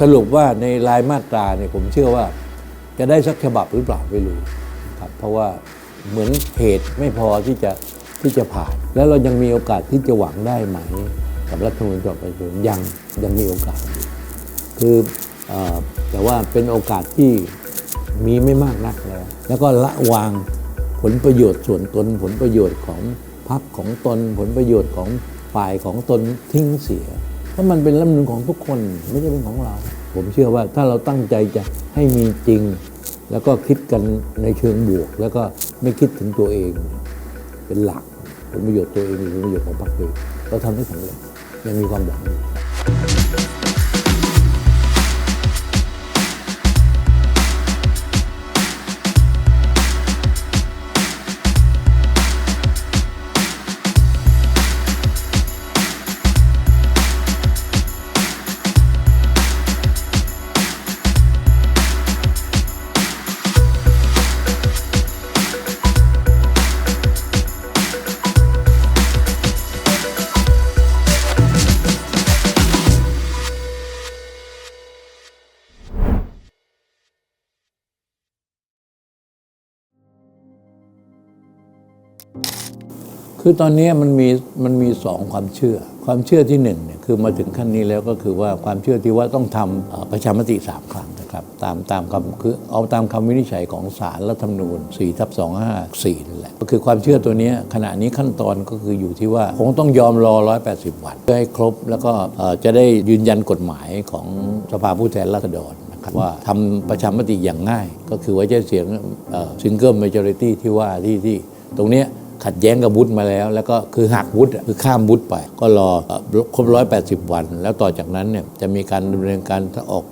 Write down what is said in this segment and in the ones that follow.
สรุปว่าในรายมาตราเนี่ยผมเชื่อว่า จะได้สักฉบับหรือเปล่าไม่รู้ครับเพราะว่าเหมือนเหตุไม่พอที่จะที่จะผ่าน แล้วเรายังมีโอกาสที่จะหวังได้ไหม กับรัฐธรรมนูญฉบับปัจจุบันยังยังมีโอกาส คืออแต่ว่าเป็นโอกาสที่มีไม่มากนักแล้ว แล้วก็ละวางผลประโยชน์ส่วนตนผลประโยชน์ของพรรคของตนผลประโยชน์ของฝ่ายของตนทิ้งเสีย เพราะมันเป็นรัฐมนูญของทุกคนไม่ใช่เป็นของเรา ผมเชื่อว่าถ้าเราตั้งใจจะให้มีจริง แล้วก็คิดกันในเชิงบวก แล้วก็ไม่คิดถึงตัวเองเป็นหลักผลประโยชน์ตัวเองหรือผลประโยชน์ของพรรคเองเราทำได้สำเร็จยังมีความหวังอยู่ คือตอนนี้มันมีมันมีสองความเชื่อ ความเชื่อที่หนึ่งเนี่ยคือมาถึงขั้นนี้แล้วก็คือว่าความเชื่อที่ว่าต้องทำประชามติสามครั้งนะครับตามตามคำคือเอาตามคำวินิจฉัยของศาลรัฐธรรมนูญ4ทับ254นั่นแหละก็คือความเชื่อตัวเนี้ยขณะนี้ขั้นตอนก็คืออยู่ที่ว่าคงต้องยอมรอ 180 วัน เพื่อให้ครบแล้วก็จะได้ยืนยันกฎหมายของสภาผู้แทนราษฎรนะครับว่าทำประชามติอย่างง่าย ก็คือว่าจะเสียงซิงเกิลเมจอริตี้ที่ว่าที่ที่ ตรงเนี้ย ขัดแย้งกับวุฒิมาแล้ว แล้วก็คือหักวุฒิคือข้ามวุฒิไป ก็รอครบร้อยแปดสิบวัน แล้วต่อจากนั้นเนี่ยจะมีการดำเนินการออก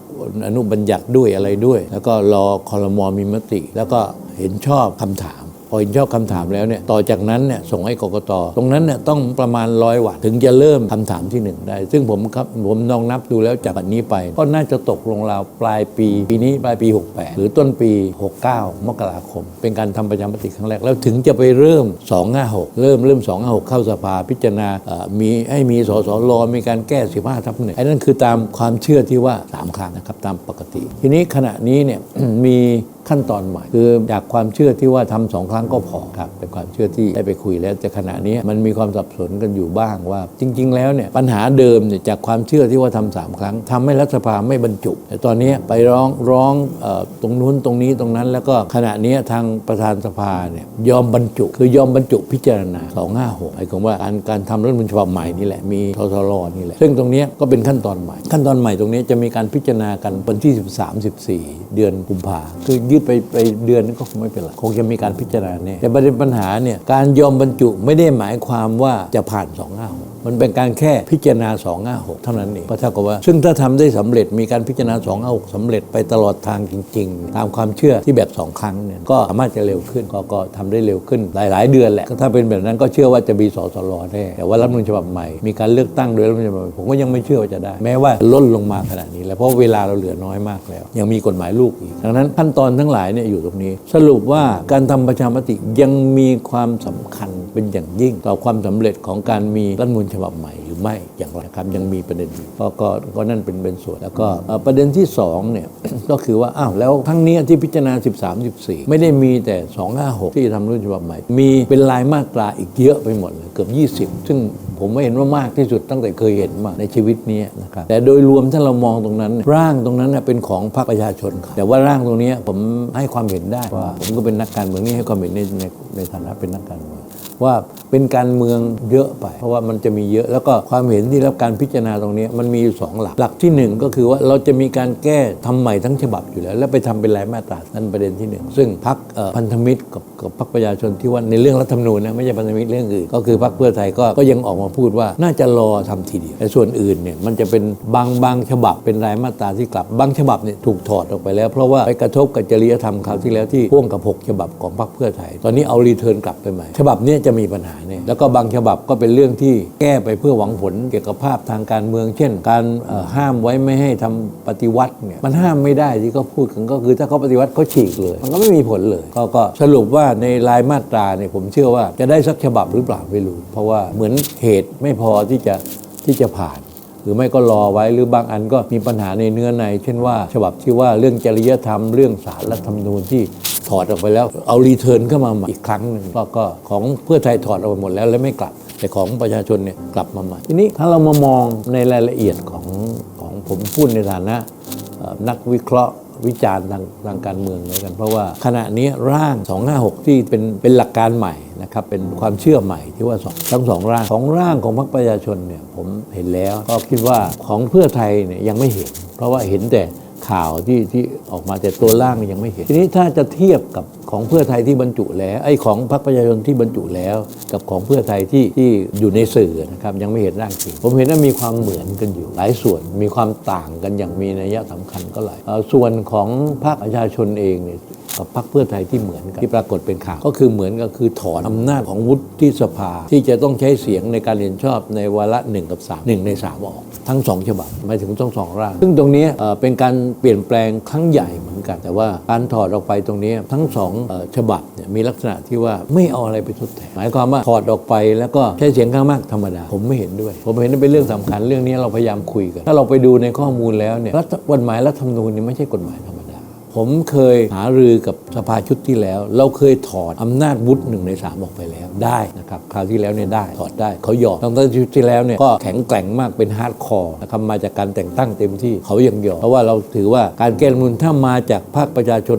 อนุบัญญัติด้วยอะไรด้วย แล้วก็รอคอรมอมีมติ แล้วก็เห็นชอบคำถาม พอเห็นชอบคำถามแล้วเนี่ยต่อจากนั้นเนี่ยส่งให้กกตตรงนั้นเนี่ยต้องประมาณร้อยวันถึงจะเริ่มคำถามที่หนึ่งได้ ซึ่งผมครับผมลองนับดูแล้วจากวันนี้ไป ก็น่าจะตกลงราวปลายปีปีนี้ปลายปี 68 หรือต้นปี 69 มกราคม เป็นการทำประชามติครั้งแรกแล้วถึงจะไปเริ่ม 256 เริ่มเริ่ม 256 เข้าสภาพิจารณามีให้มีสสรมีการแก้ 15ทับหนึ่งไอ้นั่นคือตามความเชื่อที่ว่า 3 ครั้งนะครับตามปกติ ทีนี้ขณะนี้เนี่ยมี ขั้นตอนใหม่ คือจากความเชื่อที่ว่าทำสองครั้งก็พอครับเป็นความเชื่อที่ได้ไปคุยแล้วแต่ขณะนี้มันมีความสับสนกันอยู่บ้างว่า จริง ๆ แล้วเนี่ยปัญหาเดิมเนี่ยจากความเชื่อที่ว่าทำสามครั้งทำให้รัฐสภาไม่บรรจุ แต่ตอนนี้ไปร้องร้องออตรงนู้นตรงนี้ตรงนั้น แล้วก็ขณะนี้ทางประธานสภาเนี่ยยอมบรรจุ คือยอมบรรจุพิจารณา256หมายความว่าการการทำรัฐมนูญฉบับใหม่นี่แหละมีททรนี่แหละซึ่งตรงนี้ก็เป็นขั้นตอนใหม่ ขั้นตอนใหม่ตรงนี้จะมีการพิจารณากันวันที่ 13 14 เดือนกุมภาคือยืดไปไปเดือนนึงก็คงไม่เป็นไรคงจะมีการพิจารณาแน่แต่ประเด็นปัญหาเนี่ยการยอมบรรจุไม่ได้หมายความว่าจะผ่านสองห้าหก มันเป็นการแค่พิจารณา 256 เท่านั้นเองก็เท่ากับว่า ซึ่งถ้าทำได้สำเร็จมีการพิจารณา 256สำเร็จไปตลอดทางจริง ๆ ตามความเชื่อที่แบบ 2 ครั้งเนี่ยก็สามารถจะเร็วขึ้นก็ก็ทำได้เร็วขึ้นหลาย ๆ เดือนแหละถ้าเป็นแบบนั้นก็เชื่อว่าจะมีสสรแน่แต่ว่ารัฐมนูญฉบับใหม่มีการเลือกตั้งโดยรัฐมนูญฉบับใหม่ผมก็ยังไม่เชื่อว่าจะได้ แม้ว่าล้นลงมาขนาดนี้ แล้วเพราะเวลาเราเหลือน้อยมากแล้ว ยังมีกฎหมายลูกอีกดังนั้นขั้นตอนทั้งหลายเนี่ยอยู่ตรงนี้ สรุปว่าการทำประชามติยังมีความสำคัญ เป็นอย่างยิ่ง ต่อความสำเร็จของการมีรัฐมนูญฉบับใหม่หรือไม่อย่างไรครับยังมีประเด็นอยู่ก็ก็ก็นั่นเป็นเป็นส่วนแล้วก็ประเด็นที่สองเนี่ยก็คือว่าอ้าวแล้วทั้งนี้ที่พิจารณา 13 14 ไม่ได้มีแต่ 256 ที่ทำรัฐมนูญฉบับใหม่ มีเป็นลายมาตราอีกเยอะไปหมดเลยเกือบ 20 ซึ่งผมไม่เห็นว่ามากที่สุดตั้งแต่เคยเห็นมาในชีวิตนี้นะครับแต่โดยรวมถ้าเรามองตรงนั้น ร่างตรงนั้นเป็นของพรรคประชาชนครับแต่ว่าร่างตรงนี้ผมให้ความเห็นได้ว่าผมก็เป็นนักการเมืองนี่ให้ความเห็นในในฐานะเป็นนักการเมือง ว่าเป็นการเมืองเยอะไป เพราะว่ามันจะมีเยอะแล้วก็ความเห็นที่รับการพิจารณาตรงนี้มันมีอยู่สองหลัก หลักที่หนึ่งก็คือว่าเราจะมีการแก้ทำใหม่ทั้งฉบับอยู่แล้ว แล้วไปทำเป็นรายมาตรานั่นประเด็นที่หนึ่งซึ่งพรรคพันธมิตรกับกับพรรคประชาชนที่ว่าในเรื่องรัฐธรรมนูญนะไม่ใช่พันธมิตรเรื่องอื่นก็คือพรรคเพื่อไทยก็ก็ยังออกมาพูดว่าน่าจะรอทำทีเดียวแต่ส่วนอื่นเนี่ยมันจะเป็นบางบางฉบับเป็นรายมาตราที่กลับบางฉบับเนี่ยถูกถอดออกไปแล้ว เพราะว่าไปกระทบกับจริยธรรมคราวที่แล้วที่พ่วงกับหกฉบับของพรรคเพื่อไทย ตอนนี้เอารีเทิร์นกลับไปใหม่ฉบับนี้จะมีปัญหาเนี่ยแล้วก็บางฉบับก็เป็นเรื่องที่แก้ไปเพื่อหวังผลเกี่ยวกับภาพทางการเมือง เช่น การห้ามไว้ไม่ให้ทำปฏิวัติเนี่ยมันห้ามไม่ได้ที่เขาพูดกันก็คือถ้าเขาปฏิวัติเขาฉีกเลย มันก็ไม่มีผลเลยก็ก็สรุปว่าในรายมาตราเนี่ยผมเชื่อว่าจะได้สักฉบับหรือเปล่าไม่รู้ เพราะว่าเหมือนเหตุไม่พอที่จะที่จะผ่านหรือไม่ก็รอไว้หรือบางอันก็มีปัญหาในเนื้อใน เช่นว่า ฉบับที่ว่าเรื่องจริยธรรมเรื่องสารรัฐธรรมนูญที่ ถอดออกไปแล้ว เอารีเทิร์นเข้ามาใหม่อีกครั้งหนึ่งก็ก็ของเพื่อไทยถอดออกไปหมดแล้วแล้วไม่กลับแต่ของประชาชนเนี่ยกลับมาใหม่ทีนี้ถ้าเรามามองในรายละเอียดของของผมพูดในฐานะนักวิเคราะห์วิจารณ์ทางทางการเมืองเลยกัน เพราะว่าขณะนี้ร่าง 256 ที่เป็นเป็นหลักการใหม่นะครับเป็นความเชื่อใหม่ที่ว่าทั้งสองร่างของร่างของพรรคประชาชนเนี่ยผมเห็นแล้วก็คิดว่าของเพื่อไทยเนี่ยยังไม่เห็น เพราะว่าเห็นแต่ ข่าวที่ที่ออกมาแต่ตัวล่างยังไม่เห็น ทีนี้ถ้าจะเทียบกับของเพื่อไทยที่บรรจุแล้วไอ้ของพรรคประชาชนที่บรรจุแล้ว กับของเพื่อไทยที่ที่อยู่ในสื่อนะครับยังไม่เห็นร่างจริงผมเห็นว่ามีความเหมือนกันอยู่หลายส่วนมีความต่างกันอย่างมีนัยสำคัญก็หลายส่วนของพรรคประชาชนเองเนี่ย กับพรรคเพื่อไทยที่เหมือนกันที่ปรากฏเป็นข่าวก็คือเหมือนก็คือถอนอำนาจของวุฒิสภา ที่จะต้องใช้เสียงในการเห็นชอบในวาระหนึ่งกับสามหนึ่งในสามออก ทั้งสองฉบับหมายถึงทั้งสองร่าง ซึ่งตรงนี้เอ่อเป็นการเปลี่ยนแปลงครั้งใหญ่เหมือนกัน แต่ว่าการถอดออกไปตรงนี้ทั้งสองเอ่อฉบับเนี่ยมีลักษณะที่ว่าไม่เอาอะไรไปทดแทนหมายความว่าถอดออกไปแล้วก็ใช้เสียงข้างมากธรรมดา ผมไม่เห็นด้วย ผมเห็นว่าเป็นเรื่องสำคัญเรื่องนี้เราพยายามคุยกัน ถ้าเราไปดูในข้อมูลแล้วเนี่ยรัฐกฎหมายรัฐธรรมนูญนี่ไม่ใช่กฎหมายธรรมดา ผมเคยหารือกับสภาชุดที่แล้ว เราเคยถอดอำนาจวุฒิหนึ่งในสามออกไปแล้วได้นะครับคราวที่แล้วเนี่ยได้ถอดได้เขายอมตั้งแต่ชุดที่แล้วเนี่ยก็แข็งแกร่งมากเป็นฮาร์ดคอร์นะครับมาจากการแต่งตั้งเต็มที่เขายังยอมเพราะว่าเราถือว่าการแก้รัฐมนูลถ้ามาจากภาคประชาชน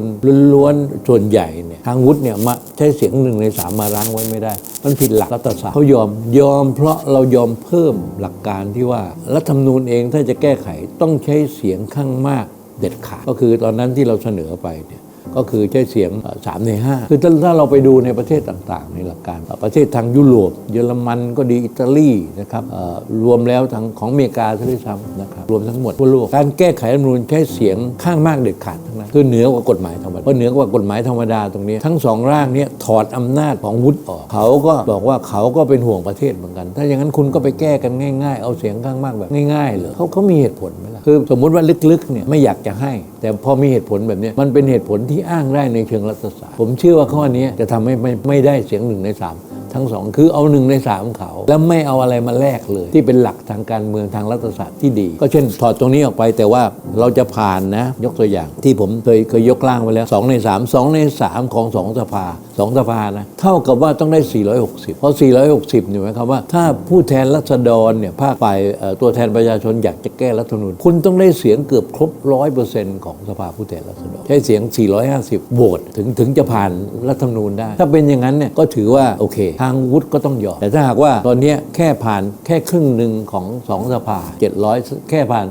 ล้วนๆส่วนใหญ่เนี่ยทางวุฒิเนี่ยมาใช้เสียงหนึ่งในสามมารั้งไว้ไม่ได้ มันผิดหลักรัฐศาสตร์เขายอมยอม เพราะเรายอมเพิ่มหลักการที่ว่ารัฐธรรมนูญเองถ้าจะแก้ไขต้องใช้เสียงข้างมาก เด็ดขาด ก็คือตอนนั้นที่เราเสนอไปเนี่ย ก็คือใช้เสียง 3 ใน 5 คือถ้าเราไปดูในประเทศต่างๆ ในหลักการ ประเทศทางยุโรป เยอรมันก็ดีอิตาลีนะครับรวมแล้วทางของอเมริกาซะด้วยซ้ำนะครับรวมทั้งหมดทั่วโลกการแก้ไขรัฐธรรมนูญใช้เสียงข้างมากเด็ดขาดทั้งนั้นคือเหนือกว่ากฎหมายธรรมดาเพราะเหนือกว่ากฎหมายธรรมดาตรงนี้ ทั้งสองร่างนี้ถอดอำนาจของวุฒิออก เขาก็บอกว่าเขาก็เป็นห่วงประเทศเหมือนกัน ถ้าอย่างนั้นคุณก็ไปแก้กันง่าย ๆ เอาเสียงข้างมากแบบง่ายๆเลยเขาเขามีเหตุผลไหมล่ะคือสมมุติว่าลึกๆเนี่ยไม่อยากจะให้ แต่พอมีเหตุผลแบบนี้มันเป็นเหตุผลที่อ้างได้ในเชิงรัฐศาสตร์ผมเชื่อว่าข้อนี้จะทำให้ไม่ไม่ได้เสียงหนึ่งในสาม ทั้งสองคือเอาหนึ่งในสามเขา แล้วไม่เอาอะไรมาแลกเลย ที่เป็นหลักทางการเมืองทางรัฐศาสตร์ที่ดี ก็เช่นถอดตรงนี้ออกไปแต่ว่าเราจะผ่านนะ ยกตัวอย่างที่ผมเคยเคยยกล่างไว้แล้ว 2 ใน 3 2 ใน 3 ของ 2 สภา 2 สภานะ เท่ากับว่าต้องได้ 460 เพราะ 460เนี่ยหมายความว่า ถ้าผู้แทนรัษฎรเนี่ยภาคฝ่ายตัวแทนประชาชนอยากจะแก้รัฐธรรมนูญคุณต้องได้เสียงเกือบครบร้อยเปอร์เซ็นต์ของสภาผู้แทนราษฎรใช้เสียง 450โหวตถึงถึงจะผ่านรัฐธรรมนูญได้ ถ้าเป็นอย่างนั้นเนี่ยก็ถือว่าโอเคทางวุฒิก็ต้องยอม แต่ถ้าหากว่าตอนนี้แค่ผ่านแค่ครึ่งหนึ่งของสองสภา 700 แค่ผ่าน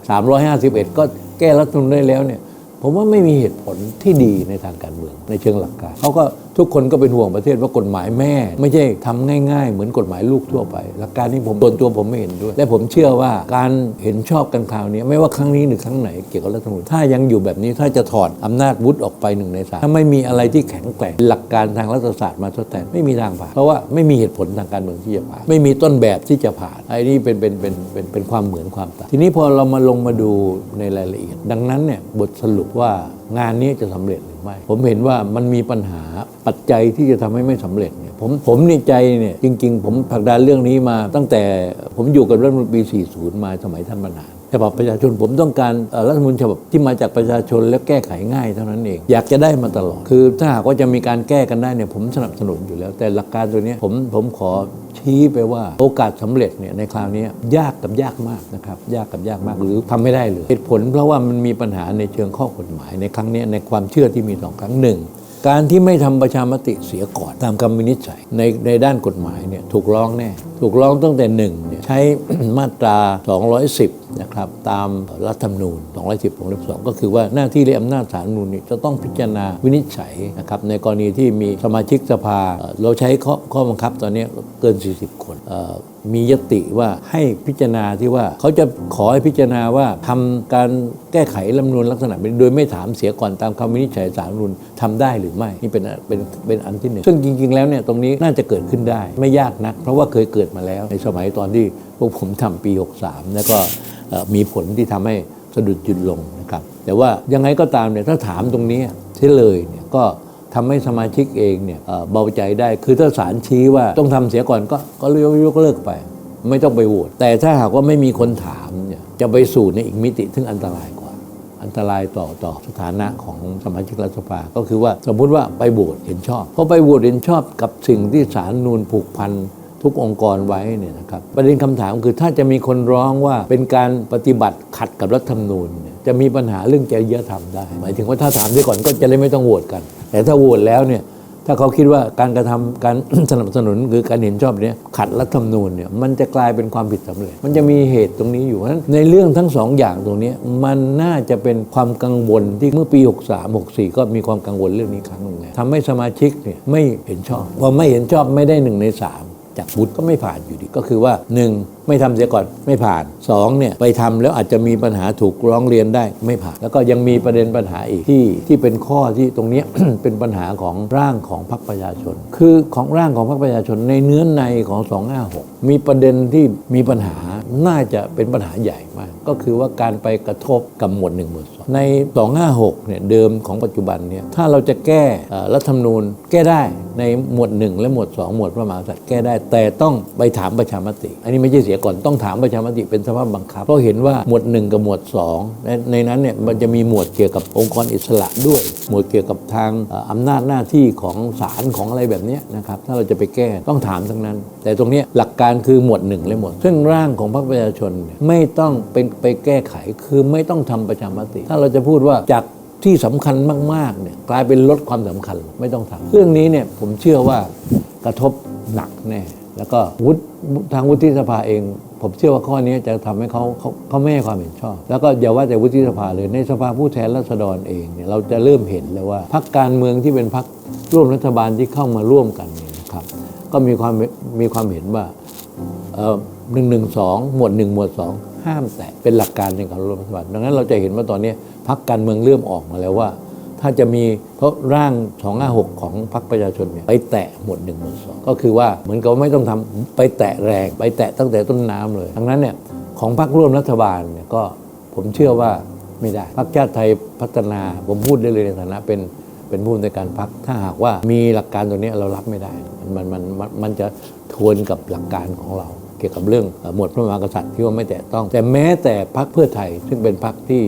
351 ก็แก้รัฐธรรมนูญได้แล้วเนี่ยผมว่าไม่มีเหตุผลที่ดีในทางการเมืองในเชิงหลักการเขาก็ ทุกคนก็เป็นห่วงประเทศว่ากฎหมายแม่ ไม่ใช่ทำง่าย ๆ เหมือนกฎหมายลูกทั่วไป หลักการนี้ผมตัวนตัวผมไม่เห็นด้วย และผมเชื่อว่าการเห็นชอบกันคราวนี้ ไม่ว่าครั้งนี้หรือครั้งไหนเกี่ยวกับรัฐธรรมนูญถ้ายังอยู่แบบนี้ถ้าจะถอดอำนาจวุฒิออกไปหนึ่งในสามถ้าไม่มีอะไรที่แข็งแกร่งหลักการทางรัฐศาสตร์มาทดแทนไม่มีทางผ่านเพราะว่าไม่มีเหตุผลทางการเมืองที่จะผ่านไม่มีต้นแบบที่จะผ่านไอ้นี่เป็นเป็นเป็นเป็นเป็นความเหมือนความต่างทีนี้พอเรามาลงมาดูในรายละเอียด ดังนั้นเนี่ยบทสรุปว่า งานนี้จะสำเร็จหรือไม่ ผมเห็นว่ามันมีปัญหาปัจจัยที่จะทำให้ไม่สำเร็จ ผมผมในใจเนี่ยจริง ๆ ผมผลักดันเรื่องนี้มา ตั้งแต่ผมอยู่กับรัฐมนตรีปี40 มาสมัยท่านประธานฉบับประชาชนผมต้องการรัฐธรรมนูญฉบับที่มาจากประชาชนแล้วแก้ไขง่ายเท่านั้นเอง อยากจะได้มาตลอด คือถ้าหากว่าจะมีการแก้กันได้เนี่ยผมสนับสนุนอยู่แล้ว แต่หลักการตัวเนี้ยผมผมขอชี้ไปว่าโอกาสสำเร็จเนี่ยในคราวนี้ยากกับยากมากนะครับยากกับยากมากหรือทำไม่ได้เลยเหตุผลเพราะว่ามันมีปัญหาในเชิงข้อกฎหมายในครั้งนี้ในความเชื่อที่มีสองครั้งหนึ่ง การที่ไม่ทำประชามติเสียก่อนตามคำวินิจฉัยในในด้านกฎหมายเนี่ยถูกร้องแน่ ถูกร้องตั้งแต่หนึ่งเนี่ยใช้มาตรา 210 นะครับตามรัฐธรรมนูญ 210วงเล็บ2ก็คือว่าหน้าที่และอำนาจศาลนูญนี่จะต้องพิจารณาวินิจฉัยนะครับในกรณีที่มีสมาชิกสภา เราใช้ข้อข้อบังคับตอนนี้เกิน 40 คน มียติว่าให้พิจารณาที่ว่าเขาจะขอให้พิจารณาว่าทำการแก้ไขรัฐมนูญลักษณะนี้โดยไม่ถามเสียก่อนตามคำวินิจฉัยศาลรัฐมนูญทำได้หรือไม่นี่เป็นเป็นเป็นอันที่หนึ่งซึ่งจริง ๆ แล้วเนี่ยตรงนี้น่าจะเกิดขึ้นได้ไม่ยากนัก เพราะว่าเคยเกิดมาแล้วในสมัยตอนที่พวกผมทำปี 63 แล้วก็มีผลที่ทำให้สะดุดหยุดลงนะครับแต่ว่ายังไงก็ตามเนี่ยถ้าถามตรงนี้เช่เลยเนี่ยก็ ทำให้สมาชิกเองเนี่ยเบาใจได้ คือถ้าศาลชี้ว่าต้องทำเสียก่อนก็ก็ยกยกเลิกไป ไม่ต้องไปโหวตแต่ถ้าหากว่าไม่มีคนถามเนี่ยจะไปสู่ในอีกมิติซึ่งอันตรายกว่า อันตรายต่อต่อสถานะของสมาชิกรัฐสภา ก็คือว่าสมมุติว่าไปโหวตเห็นชอบพอไปโหวตเห็นชอบกับสิ่งที่สารนูนผูกพันทุกองค์กรไว้เนี่ยนะครับประเด็นคำถามคือถ้าจะมีคนร้องว่าเป็นการปฏิบัติขัดกับรัฐธรรมนูญจะมีปัญหาเรื่องจริยธรรมได้ หมายถึงว่าถ้าถามด้วยก่อนก็จะเลยไม่ต้องโหวตกัน แต่ถ้าโหวตแล้วเนี่ยถ้าเขาคิดว่าการกระทำการสนับสนุนหรือการเห็นชอบเนี้ยขัดรัฐธรรมนูญเนี่ยมันจะกลายเป็นความผิดสำเร็จ มันจะมีเหตุตรงนี้อยู่นั้นในเรื่องทั้งสองอย่างตรงนี้มันน่าจะเป็นความกังวลที่เมื่อปี 63 64 ก็มีความกังวลเรื่องนี้ครั้งหนึ่งทำให้สมาชิกเนี่ยไม่เห็นชอบพอไม่เห็นชอบไม่ได้หนึ่งในสาม จากวุฒิก็ไม่ผ่านอยู่ดีก็คือว่า 1. ไม่ทำเสียก่อนไม่ผ่าน2เนี่ยไปทำแล้วอาจจะมีปัญหาถูกร้องเรียนได้ไม่ผ่าน แล้วก็ยังมีประเด็นปัญหาอีกที่ที่เป็นข้อที่ตรงเนี้ยเป็นปัญหาของร่างของพรรคประชาชน คือของร่างของพรรคประชาชนในเนื้อในของ 256 มีประเด็นที่มีปัญหาน่าจะเป็นปัญหาใหญ่ มาก ก็คือว่าการไปกระทบกับหมวด1หมวด2ใน 256เนี่ยเดิมของปัจจุบันเนี่ยถ้าเราจะแก้รัฐธรรมนูญแก้ได้ในหมวด 1 และหมวด 2 หมวดพระมหากษัตริย์แก้ได้ แต่ต้องไปถามประชามติ อันนี้ไม่ใช่เสียก่อนต้องถามประชามติเป็นสภาพบังคับเพราะเห็นว่าหมวด 1 กับหมวด2ในในนั้นเนี่ยมันจะมีหมวดเกี่ยวกับองค์กรอิสระด้วย หมวดเกี่ยวกับทางอำนาจหน้าที่ของศาลของอะไรแบบนี้นะครับถ้าเราจะไปแก้ต้องถามทั้งนั้น แต่ตรงนี้หลักการคือหมวด 1 และหมวด ซึ่งร่างของพรรคประชาชนเนี่ยไม่ต้องเป็นไปแก้ไขคือไม่ต้องทำประชามติ ถ้าเราจะพูดว่าจากที่สำคัญมากๆเนี่ยกลายเป็นลดความสำคัญไม่ต้องทำเรื่องนี้เนี่ยผมเชื่อว่ากระทบหนักแน่แล้วก็วุฒิทางวุฒิสภาเอง ผมเชื่อว่าข้อนี้จะทำให้เขาเขาเขาไม่ให้ความเห็นชอบ แล้วก็อย่าว่าแต่วุฒิสภาเลยในสภาผู้แทนราษฎรเองเนี่ยเราจะเริ่มเห็นแล้วว่าพรรคการเมืองที่เป็นพรรคร่วมรัฐบาลที่เข้ามาร่วมกันเนี่ยนะครับ ก็มีความมีความเห็นว่า หนึ่งหนึ่งสองหมวดหนึ่งหมวดสองห้ามแตะเป็นหลักการในการรวมรัฐบาลดังนั้นเราจะเห็นว่าตอนนี้พักการเมืองเริ่มออกมาแล้วว่า ถ้าจะมีเพราะร่าง256ของพรรคประชาชนเนี่ยไปแตะหมวดหนึ่งหมวดสองก็คือว่าเหมือนกับไม่ต้องทำไปแตะแรง ไปแตะตั้งแต่ต้นน้ำเลยดังนั้นเนี่ยของพรรคร่วมรัฐบาลเนี่ยก็ผมเชื่อว่าไม่ได้พรรคชาติไทยพัฒนาผมพูดได้เลยในฐานะเป็นเป็นผู้ในวยการพักถ้าหากว่ามีหลักการตัวนี้เรารับไม่ได้ มันมันมันมันจะทวนกับหลักการของเรา เกี่ยวกับเรื่องหมวดพระมหากษัตริย์ที่ว่าไม่แตะต้อง แต่แม้แต่พักเพื่อไทย ซึ่งเป็นพักที่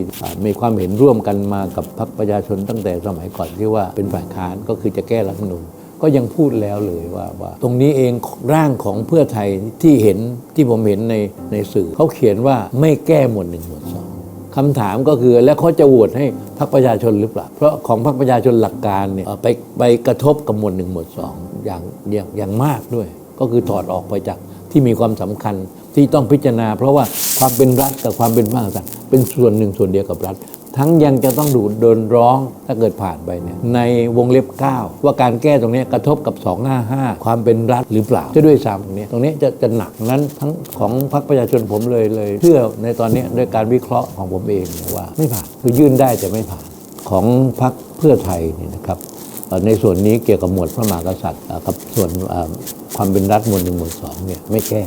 มีความเห็นร่วมกันมากับพักประชาชนตั้งแต่สมัยก่อนที่ว่าเป็นฝ่ายค้านก็คือจะแก้รัฐธรรมนูญก็ยังพูดแล้วเลยว่าว่าตรงนี้เองร่างของเพื่อไทยที่เห็นที่ผมเห็นในในสื่อเขาเขียนว่าไม่แก้หมวดหนึ่งหมวดสองคำถามก็คือแล้วเขาจะโหวตให้พรรคประชาชนหรือเปล่า เพราะของพรรคประชาชนหลักการเนี่ยไปไปกระทบกับหมวดหนึ่งหมวดสองอย่างอย่างอย่างมากด้วย ก็คือถอดออกไปจาก ที่มีความสำคัญที่ต้องพิจารณา เพราะว่าความเป็นรัฐกับความเป็นมหากษัตริย์เป็นส่วนหนึ่งส่วนเดียวกับรัฐ ทั้งยังจะต้องดูโดนร้องถ้าเกิดผ่านไปเนี่ยในวงเล็บ 9 ว่าการแก้ตรงนี้กระทบกับ 255 ความเป็นรัฐหรือเปล่าจะด้วยซ้ำตรงนี้ตรงนี้จะจะหนักนั้นทั้งของพรรคประชาชนผมเลยเลยเชื่อในตอนนี้ด้วยการวิเคราะห์ของผมเองว่าไม่ผ่านคือยื่นได้แต่ไม่ผ่านของพรรคเพื่อไทยเนี่ยนะครับ ในส่วนนี้เกี่ยวกับหมวดพระมหากษัตริย์กับส่วนความเป็นรัฐหมวดหนึ่งหมวดสองเนี่ยไม่แก้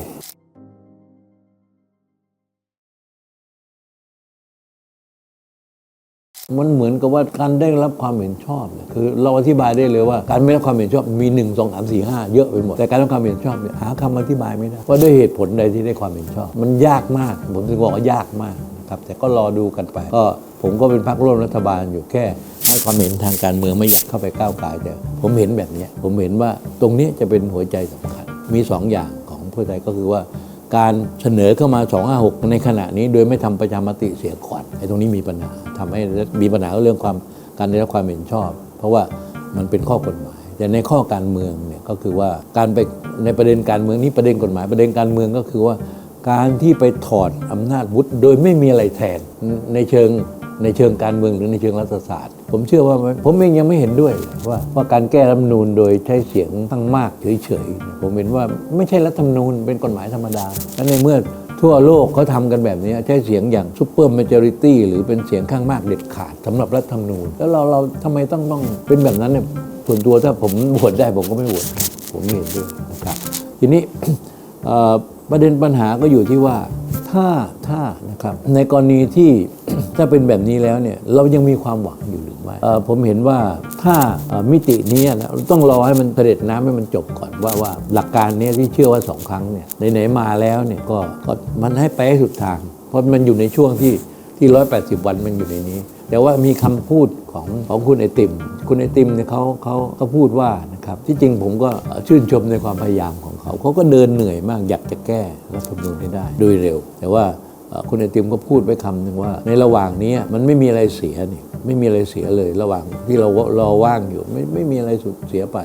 มันเหมือนกับว่าการได้รับความเห็นชอบเนี่ยคือเราอธิบายได้เลยว่าการไม่รับความเห็นชอบมี 1 2 3 4 5 เยอะไปหมด แต่การรับความเห็นชอบเนี่ยหาคำอธิบายไม่ได้ว่าด้วยเหตุผลใดที่ได้ความเห็นชอบ มันยากมาก ผมถึงบอกว่ายากมากนะครับแต่ก็รอดูกันไป ก็ผมก็เป็นพรรคร่วมรัฐบาลอยู่แค่ ให้ความเห็นทางการเมืองไม่อยากเข้าไปก้าวไก่ายแต่ผมเห็นแบบนี้ผมเห็นว่าตรงนี้จะเป็นหัวใจสำคัญ มีสองอย่างของเพื่อไทยก็คือว่า การเสนอเข้ามา 256 ในขณะนี้ โดยไม่ทำประชามติเสียก่อนไอ้ตรงนี้มีปัญหาทำให้มีปัญหาเรื่องความการได้รับความเห็นชอบ เพราะว่ามันเป็นข้อกฎหมาย แต่ในข้อการเมืองเนี่ยก็คือว่าการไปในประเด็นการเมืองนี้ประเด็นกฎหมาย ประเด็นการเมืองก็คือว่า การที่ไปถอดอำนาจวุฒิโดยไม่มีอะไรแทนในเชิง ในเชิงการเมืองหรือในเชิงรัฐศาสตร์ ผมเชื่อว่าผมเองยังไม่เห็นด้วยเลยว่าว่าการแก้รัฐธรรมนูญโดยใช้เสียงข้างมากเฉยๆผมเห็นว่าไม่ใช่รัฐธรรมนูญเป็นกฎหมายธรรมดาและในเมื่อทั่วโลกเขาทำกันแบบนี้ใช้เสียงอย่างซูเปอร์มเจอริตี้หรือเป็นเสียงข้างมากเด็ดขาดสำหรับรัฐธรรมนูญ แล้วเราเราทำไมต้องต้องเป็นแบบนั้นเนี่ยส่วนตัวถ้าผมโหวตได้ผมก็ไม่โหวตผมไม่เห็นด้วยนะครับทีนี้ประเด็นปัญหาก็อยู่ที่ว่า ถ้าถ้านะครับ ในกรณีที่ถ้าเป็นแบบนี้แล้วเนี่ยเรายังมีความหวังอยู่หรือไม่ผมเห็นว่าถ้ามิตินี้นะต้องรอให้มันเสด็จน้ำให้มันจบก่อนว่าว่าหลักการเนี้ยที่เชื่อว่าสองครั้งเนี่ยไหนๆมาแล้วเนี่ยก็ก็มันให้ไปให้สุดทาง เพราะมันอยู่ในช่วงที่ที่ 180 วันมันอยู่ในนี้ แต่ว่ามีคำพูด ของของคุณไอติม คุณไอติมเนี่ยเขาเขาเขาพูดว่านะครับที่จริงผมก็ชื่นชมในความพยายามของเขาเขาก็เดินเหนื่อยมากอยากจะแก้รัฐธรรมนูญให้ได้โดยเร็ว แต่ว่าคุณไอติมก็พูดไว้คำหนึ่งว่า ในระหว่างนี้มันไม่มีอะไรเสียนี่ไม่มีอะไรเสียเลย ระหว่างที่เรารอว่างอยู่ไม่ไม่มีอะไรสูญเสียไป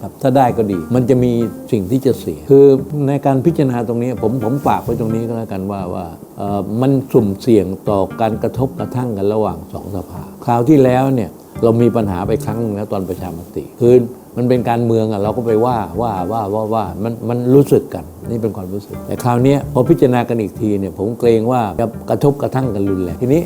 ครับถ้าได้ก็ดี มันจะมีสิ่งที่จะเสีย คือในการพิจารณาตรงนี้ผมผมฝากไว้ตรงนี้ก็แล้วกันว่าว่าเอ่อมันสุ่มเสี่ยงต่อการกระทบกระทั่งกันระหว่างสองสภาคราวที่แล้วเนี่ยเรามีปัญหาไปครั้งหนึงแล้วตอนประชามติคือมันเป็นการเมืองอะเราก็ไปว่าว่าว่าว่าว่ามันมันรู้สึกกันนี่เป็นความรู้สึก แต่คราวนี้พอพิจารณากันอีกทีเนี่ยผมเกรงว่าจะกระทบกระทั่งกันรุนแรงทีนี้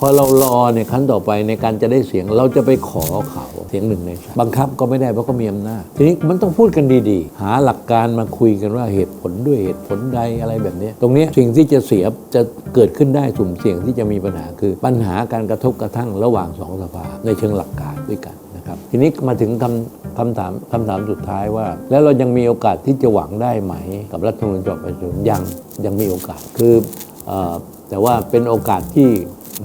พอเรารอเนี่ยครั้นต่อไปในการจะได้เสียงเราจะไปขอเขาเสียงหนึ่งในสามบังคับก็ไม่ได้เพราะก็มีอำนาจทีนี้มันต้องพูดกันดีๆ หาหลักการมาคุยกันว่าเหตุผลด้วยเหตุผลใดอะไรแบบนี้ ตรงนี้สิ่งที่จะเสียจะเกิดขึ้นได้สุ่มเสี่ยงที่จะมีปัญหาคือปัญหาการกระทบกระทั่งระหว่างสองสภาในเชิงหลักการด้วยกันนะครับทีนี้มาถึงคำคำถามคำถามสุดท้ายว่า แล้วเรายังมีโอกาสที่จะหวังได้ไหม กับรัฐธรรมนูญฉบับประชาชนยังยังมีโอกาสคืออแต่ว่าเป็นโอกาสที่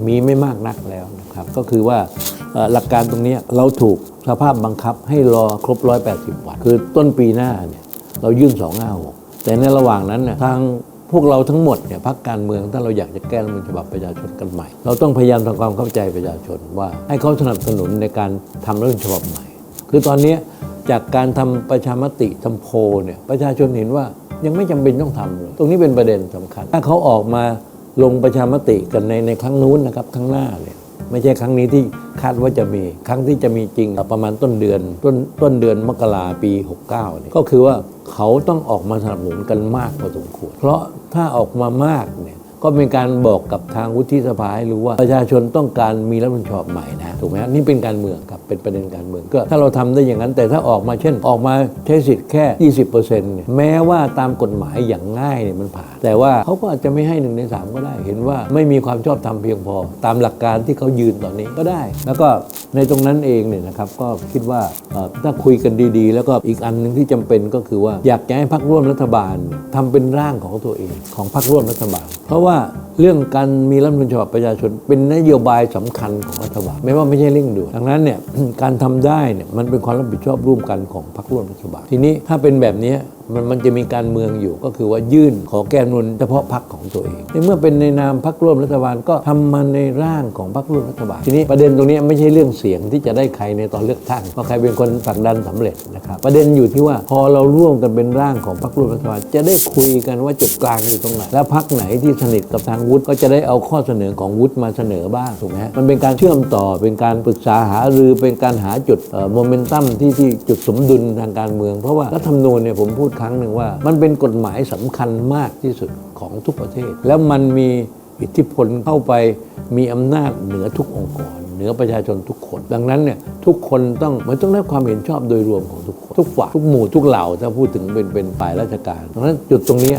มีไม่มากนักแล้วนะครับ ก็คือว่าหลักการตรงนี้เราถูกสภาพบังคับให้รอครบ 180 วัน คือต้นปีหน้าเนี่ยเรายื่น256แต่ในระหว่างนั้นน่ะทางพวกเราทั้งหมดเนี่ยพักการเมืองถ้าเราอยากจะแก้รัฐมนูญฉบับประชาชนกันใหม่ เราต้องพยายามทำความเข้าใจประชาชนว่าให้เขาสนับสนุนในการทำรัฐมนูญฉบับใหม่ คือตอนนี้จากการทำประชามติทำโพเนี่ยประชาชนเห็นว่ายังไม่จำเป็นต้องทำเลยตรงนี้เป็นประเด็นสำคัญ ถ้าเขาออกมา ลงประชามติกันในในครั้งนู้นนะครับครั้งหน้าเลยไม่ใช่ครั้งนี้ที่คาดว่าจะมี ครั้งที่จะมีจริงประมาณต้นเดือน ต้นต้นเดือนมกราปี 69เนี่ยก็คือว่าเขาต้องออกมาสนับสนุนกันมากพอสมควรเพราะถ้าออกมามากเนี่ย ก็เป็นการบอกกับทางวุฒิสภาให้รู้ว่าประชาชนต้องการมีรัฐมนูญฉบับใหม่นะถูกไหมฮะนี่เป็นการเมืองครับเป็นประเด็นการเมืองก็ถ้าเราทำได้อย่างนั้น แต่ถ้าออกมาเช่น ออกมาใช้สิทธิ์แค่ 20%เนี่ยแม้ว่าตามกฎหมายอย่างง่ายเนี่ยมันผ่าน แต่ว่าเขาก็อาจจะไม่ให้หนึ่งในสามก็ได้ เห็นว่าไม่มีความชอบธรรมเพียงพอ ตามหลักการที่เขายืนตอนนี้ก็ได้ แล้วก็ ในตรงนั้นเองเนี่ยนะครับก็คิดว่าถ้าคุยกันดีๆ แล้วก็อีกอันหนึ่งที่จำเป็นก็คือว่าอยากจะให้พรรคร่วมรัฐบาลเนี่ยทำเป็นร่างของตัวเองของพรรคร่วมรัฐบาล เพราะว่าเรื่องการมีรัฐมนูญฉบับประชาชน เป็นนโยบายสำคัญของรัฐบาลไม่ว่าไม่ใช่เร่งด่วนดังนั้นเนี่ยการทำได้เนี่ยมันเป็นความรับผิดชอบร่วมกันของพรรคร่วมรัฐบาล ทีนี้ถ้าเป็นแบบนี้มันมันจะมีการเมืองอยู่ก็คือว่ายื่นขอแก้รัฐธรรมนูญเฉพาะพรรคของตัวเองในเมื่อเป็นในนามพรรคร่วมรัฐบาลก็ทำมาในร่างของพรรคร่วมรัฐบาล ทีนี้ประเด็นตรงนี้ไม่ใช่เรื่องเสียงที่จะได้ใครในตอนเลือกตั้งว่าใครเป็นคนผลักดันสำเร็จนะครับประเด็นอยู่ที่ว่าพอเราร่วมกันเป็นร่างของพรรคร่วมรัฐบาล จะได้คุยกันว่าจุดกลางอยู่ตรงไหนและพรรคไหนที่สนิทกับทางวุฒิก็จะได้เอาข้อเสนอของวุฒิมาเสนอบ้างถูกไหมฮะมันเป็นการเชื่อมต่อเป็นการปรึกษาหารือเป็นการหาจุดโมเมนตัมที่ที่จุดสมดุลทางการเมือง เพราะว่ารัฐธรรมนูญเนี่ยผมพูดครั้งหนึ่งว่า มันเป็นกฎหมายสำคัญมากที่สุดของทุกประเทศ แล้วมันมีอิทธิพลเข้าไปมีอำนาจเหนือทุกองค์กร เหนือประชาชนทุกคน ดังนั้นเนี่ยทุกคนต้องมันต้องได้ความเห็นชอบโดยรวมของทุกคนทุกฝ่ายทุกหมู่ทุกเหล่าถ้าพูดถึงเป็นเป็นฝ่ายราชการดังนั้นจุดตรงนี้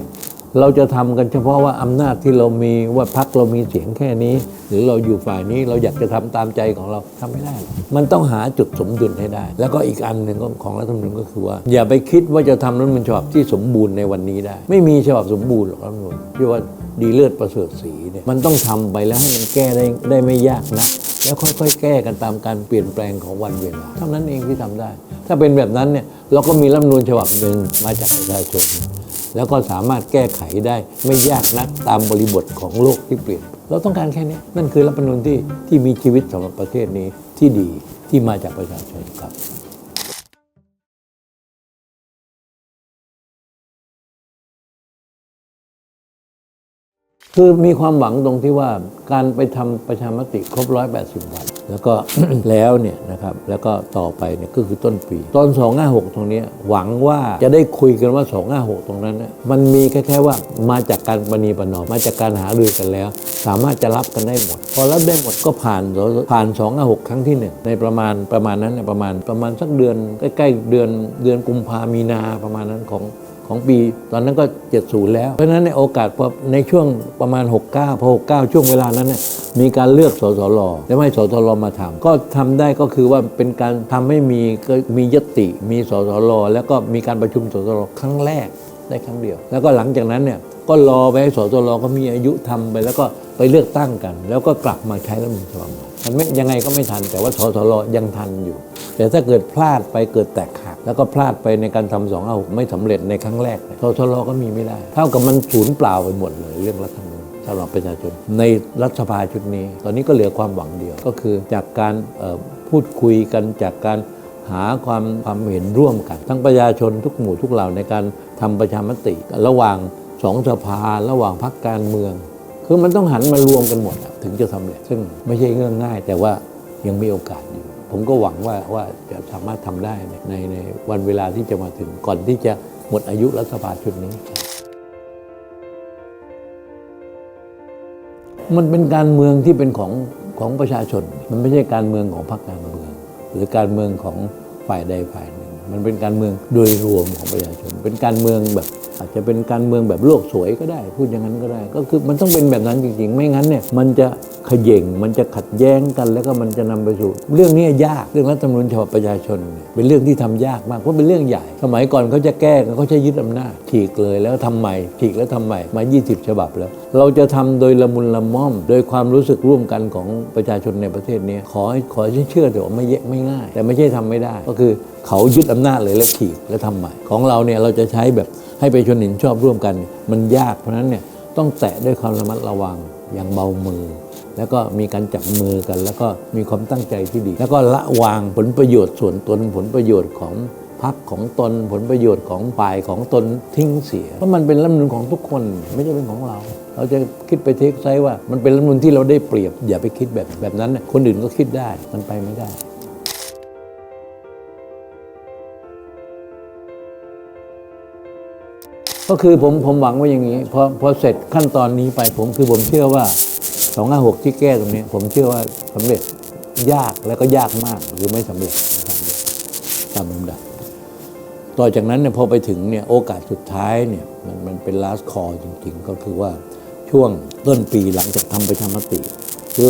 เราจะทำกันเฉพาะว่าอำนาจที่เรามีว่าพักเรามีเสียงแค่นี้ หรือเราอยู่ฝ่ายนี้เราอยากจะทำตามใจของเราทำไม่ได้ มันต้องหาจุดสมดุลให้ได้ แล้วก็อีกอันหนึ่งของรัฐธรรมนูญก็คือว่า อย่าไปคิดว่าจะทำรัฐธรรมนูญฉบับที่สมบูรณ์ในวันนี้ได้ ไม่มีฉบับสมบูรณ์หรอกรัฐธรรมนูญที่ว่าดีเลิศประเสริฐศรีเนี่ยมันต้องทำไปแล้วให้มันแก้ได้ได้ไม่ยากนะแล้วค่อยๆ แก้กันตามการเปลี่ยนแปลงของวันเวลาเท่านั้นเองที่ทำได้ ถ้าเป็นแบบนั้นเนี่ยเราก็มีรัฐธรรมนูญฉบับหนึ่งมาจากประชาชน แล้วก็สามารถแก้ไขได้ไม่ยากนักตามบริบทของโลกที่เปลี่ยน เราต้องการแค่นี้ นั่นคือรัฐธรรมนูญที่ที่มีชีวิตสำหรับประเทศนี้ที่ดีที่มาจากประชาชนครับคือมีความหวังตรงที่ว่าการไปทำประชามติครบ 180 วัน แล้วก็แล้วเนี่ยนะครับแล้วก็ต่อไปเนี่ยก็คือต้นปีตอน 256 ตรงนี้หวังว่าจะได้คุยกันว่า 256 ตรงนั้นน่ะมันมีแค่ว่ามาจากการประนีประนอมมาจากการหารือกันแล้ว สามารถจะรับกันได้หมด พอรับได้หมดก็ผ่านผ่าน 256 ครั้งที่หนึ่งในประมาณประมาณนั้นประมาณประมาณสักเดือนใกล้ๆเดือนเดือนกุมภามีนาประมาณนั้นของ ของปี ตอนนั้นก็ 70 แล้ว เพราะฉะนั้นในโอกาสพอในช่วงประมาณ 69 พอ 69 ช่วงเวลานั้นเนี่ยมีการเลือกสสรแล้วไม่ให้สสรมาทำก็ทำได้ก็คือว่าเป็นการทำให้มีมียติ มีสสรแล้วก็มีการประชุมสสรครั้งแรกได้ครั้งเดียว แล้วก็หลังจากนั้นเนี่ยก็รอไปให้สสรก็มีอายุทำไป แล้วก็ไปเลือกตั้งกัน แล้วก็กลับมาใช้รัฐมนูญฉบับใหม่มันไม่ยังไงก็ไม่ทัน แต่ว่าสสรยังทันอยู่ แต่ถ้าเกิดพลาดไปเกิดแตก แล้วก็พลาดไปในการทำสองเอาไม่สำเร็จในครั้งแรกเนี่ยสสรก็มีไม่ได้ เท่ากับมันสูญเปล่าไปหมดเลยเรื่องรัฐธรรมนูญสำหรับประชาชน ในรัฐสภาชุดนี้ ตอนนี้ก็เหลือความหวังเดียว ก็คือจากการพูดคุยกันจากการหาความความเห็นร่วมกัน ทั้งประชาชนทุกหมู่ทุกเหล่าในการทำประชามติ ระหว่างสองสภาระหว่างพรรคการเมือง คือมันต้องหันมารวมกันหมด ถึงจะสำเร็จซึ่งไม่ใช่เรื่องง่าย แต่ว่ายังมีโอกาสอยู่ ผมก็หวังว่าว่าจะสามารถทำได้ในในในวันเวลาที่จะมาถึงก่อนที่จะหมดอายุรัฐบาลชุดนี้ มันเป็นการเมืองที่เป็นของของประชาชน มันไม่ใช่การเมืองของพรรคการเมือง หรือการเมืองของฝ่ายใดฝ่ายหนึ่ง มันเป็นการเมืองโดยรวมของประชาชน เป็นการเมืองแบบอาจจะเป็นการเมืองแบบโลกสวยก็ได้ พูดอย่างนั้นก็ได้ ก็คือมันต้องเป็นแบบนั้นจริงๆ ไม่งั้นเนี่ยมันจะขย่งมันจะขัดแย้งกันแล้วก็มันจะนำไปสู่ เรื่องนี้ยากเรื่องรัฐธรรมนูญฉบับประชาชนเนี่ยเป็นเรื่องที่ทำยากมากเพราะเป็นเรื่องใหญ่ สมัยก่อนเขาจะแก้เขาจะยึดอำนาจฉีกเลยแล้วทำใหม่ฉีกแล้วทำใหม่มา 20 ฉบับแล้ว เราจะทำโดยละมุนละม่อม โดยความรู้สึกร่วมกันของประชาชนในประเทศนี้ขอขอเชื่อเถอะว่าไม่เยไม่ง่าย แต่ไม่ใช่ทำไม่ได้ ก็คือ เขายึดอำนาจเลยแล้วฉีกแล้วทำใหม่ ของเราเนี่ยเราจะใช้แบบให้ประชาชนเห็นชอบร่วมกันนมันยากเพราะฉะนั้นเนี่ยต้องแตะด้วยความระมัดระวังอย่างเบามือ แล้วก็มีการจับมือกัน แล้วก็มีความตั้งใจที่ดี แล้วก็ละวางผลประโยชน์ส่วนตนผลประโยชน์ของพรรคของตนผลประโยชน์ของฝ่ายของตนทิ้งเสีย เพราะมันเป็นรัฐมนูญของทุกคนไม่ใช่เป็นของเรา เราจะคิดไปเทคไซว่า มันเป็นรัฐมนูญที่เราได้เปรียบอย่าไปคิดแบบแบบนั้น คนอื่นก็คิดได้มันไปไม่ได้ ก็คือผมผมหวังว่าอย่างนี้พอพอเสร็จขั้นตอนนี้ไปผมคือผมเชื่อว่า256ที่แก้ตรงนี้ผมเชื่อว่าสำเร็จยากแล้วก็ยากมากหรือไม่สำเร็จไม่สำเร็จตามลำดับต่อจากนั้นเนี่ยพอไปถึงเนี่ยโอกาสสุดท้ายเนี่ยมันมันเป็น last call จริง ๆ ก็คือว่าช่วงต้นปีหลังจากทำประชามติ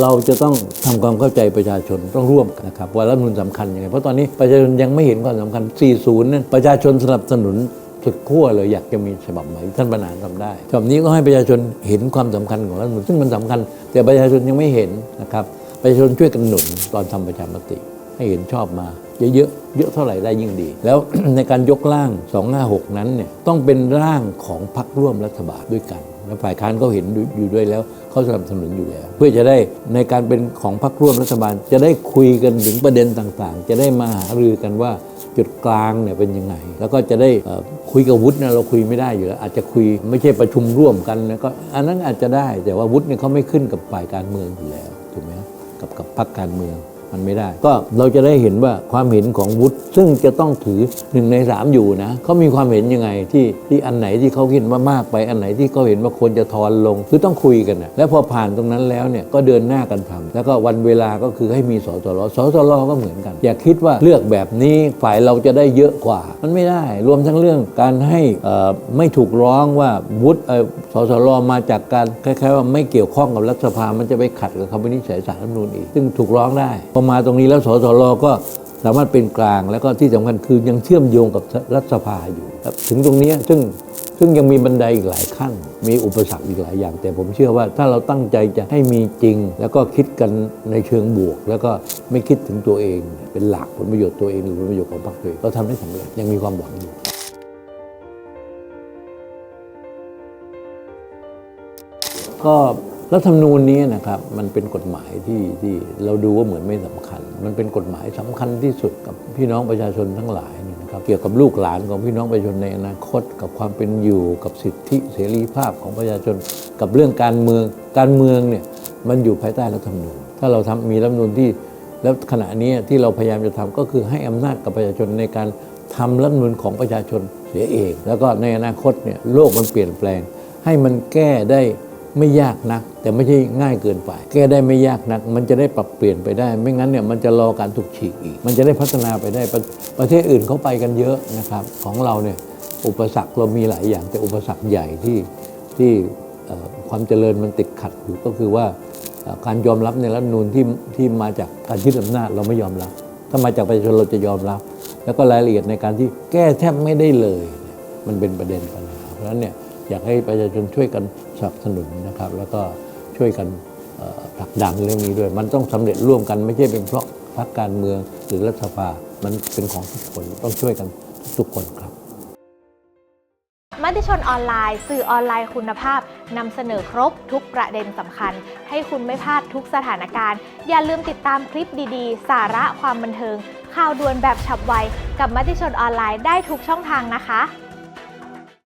เราจะต้องทำความเข้าใจประชาชนต้องร่วมกันนะครับว่ารัฐมนูลสำคัญยังไงเพราะตอนนี้ประชาชนยังไม่เห็นความสำคัญ 40 นั้นประชาชนสนับสนุน สุดขั้วเลยอยากจะมีฉบับใหม่ท่านประธานทำได้ฉบับนี้ก็ให้ประชาชนเห็นความสำคัญของรัฐมนูลซึ่งมันสำคัญ แต่ประชาชนยังไม่เห็นนะครับประชาชนช่วยกันหนุนตอนทำประชามติ ให้เห็นชอบมาเยอะๆเยอะเท่าไหร่ได้ยิ่งดี แล้วในการยกร่าง 256 นั้นเนี่ยต้องเป็นร่างของพรรคร่วมรัฐบาลด้วยกันแล้วฝ่ายค้านเขาเห็นอยู่ด้วยแล้วเขาสนับสนุนอยู่แล้ว เพื่อจะได้ในการเป็นของพรรคร่วมรัฐบาล จะได้คุยกันถึงประเด็นต่างๆ จะได้มาหารือกันว่า จุดกลางเนี่ยเป็นยังไง แล้วก็จะได้คุยกับวุฒินะเราคุยไม่ได้อยู่แล้วอาจจะคุยไม่ใช่ประชุมร่วมกันนะก็อันนั้นอาจจะได้ แต่ว่าวุฒิเนี่ยเขาไม่ขึ้นกับฝ่ายการเมืองอยู่แล้วถูกไหมกับกับพรรคการเมือง มันไม่ได้ ก็เราจะได้เห็นว่าความเห็นของวุฒิซึ่งจะต้องถือหนึ่งในสามอยู่นะเขามีความเห็นยังไงที่ที่อันไหนที่เขาคิดว่ามากไปอันไหนที่เขาเห็นว่าควรจะทอนลงคือต้องคุยกันนะแล้วพอผ่านตรงนั้นแล้วเนี่ยก็เดินหน้ากันทำแล้วก็วันเวลาก็คือให้มีสสรสสรก็เหมือนกัน อย่าคิดว่าเลือกแบบนี้ฝ่ายเราจะได้เยอะกว่า มันไม่ได้ รวมทั้งเรื่องการให้ไม่ถูกร้องว่าวุฒิสสรมาจากการคล้ายๆว่าไม่เกี่ยวข้องกับรัฐสภามันจะไปขัดกับคำวินิจฉัยศาลรัฐมนูญอีก ซึ่งถูกร้องได้มาตรงนี้แล้วสสรก็สามารถเป็นกลาง แล้วก็ที่สำคัญคือยังเชื่อมโยงกับรัฐสภาอยู่ครับถึงตรงนี้ซึ่งซึ่งยังมีบันไดอีกหลายขั้น มีอุปสรรคอีกหลายอย่าง แต่ผมเชื่อว่าถ้าเราตั้งใจจะให้มีจริง แล้วก็คิดกันในเชิงบวก แล้วก็ไม่คิดถึงตัวเอง เป็นหลักผลประโยชน์ตัวเองหรือผลประโยชน์ของพรรคตัวเองเราทำได้สำเร็จยังมีความหวังอยู่ก็ รัฐธรรมนูญนี้นะครับมันเป็นกฎหมายที่ที่เราดูว่าเหมือนไม่สำคัญ มันเป็นกฎหมายสำคัญที่สุดกับพี่น้องประชาชนทั้งหลายเนี่ยนะครับเกี่ยวกับลูกหลานของพี่น้องประชาชนในอนาคต กับความเป็นอยู่กับสิทธิเสรีภาพของประชาชน กับเรื่องการเมืองการเมืองเนี่ยมันอยู่ภายใต้รัฐธรรมนูญถ้าเราทำมีรัฐธรรมนูญที่แล้วขณะนี้ที่เราพยายามจะทำก็คือให้อำนาจกับประชาชนในการทำรัฐธรรมนูญของประชาชนเสียเอง แล้วก็ในอนาคตเนี่ยโลกมันเปลี่ยนแปลง ให้มันแก้ได้ ไม่ยากนัก แต่ไม่ใช่ง่ายเกินไป แก้ได้ไม่ยากนัก มันจะได้ปรับเปลี่ยนไปได้ ไม่งั้นเนี่ยมันจะรอการถูกฉีกอีก มันจะได้พัฒนาไปได้ประประเทศอื่นเขาไปกันเยอะนะครับ ของเราเนี่ยอุปสรรคเรามีหลายอย่าง แต่อุปสรรคใหญ่ที่ที่ความเจริญมันติดขัดอยู่ก็คือว่าการยอมรับในรัฐนูนที่ที่มาจากการยึดอำนาจเราไม่ยอมรับ ถ้ามาจากประชาชนเราจะยอมรับ แล้วก็รายละเอียดในการที่แก้แทบไม่ได้เลย มันเป็นประเด็นปัญหาเพราะฉะนั้นเนี่ยอยากให้ประชาชนช่วยกัน นับสนุนนะครับ แล้วก็ช่วยกันผลักดันเรื่องนี้ด้วย มันต้องสำเร็จร่วมกันไม่ใช่เป็นเพราะพรรคการเมืองหรือรัฐสภา มันเป็นของทุกคนต้องช่วยกันทุกคนครับมติชนออนไลน์ สื่อออนไลน์คุณภาพนำเสนอครบทุกประเด็นสำคัญ ให้คุณไม่พลาดทุกสถานการณ์ อย่าลืมติดตามคลิปดีๆ สาระความบันเทิง ข่าวด่วนแบบฉับไว กับมติชนออนไลน์ได้ทุกช่องทางนะคะ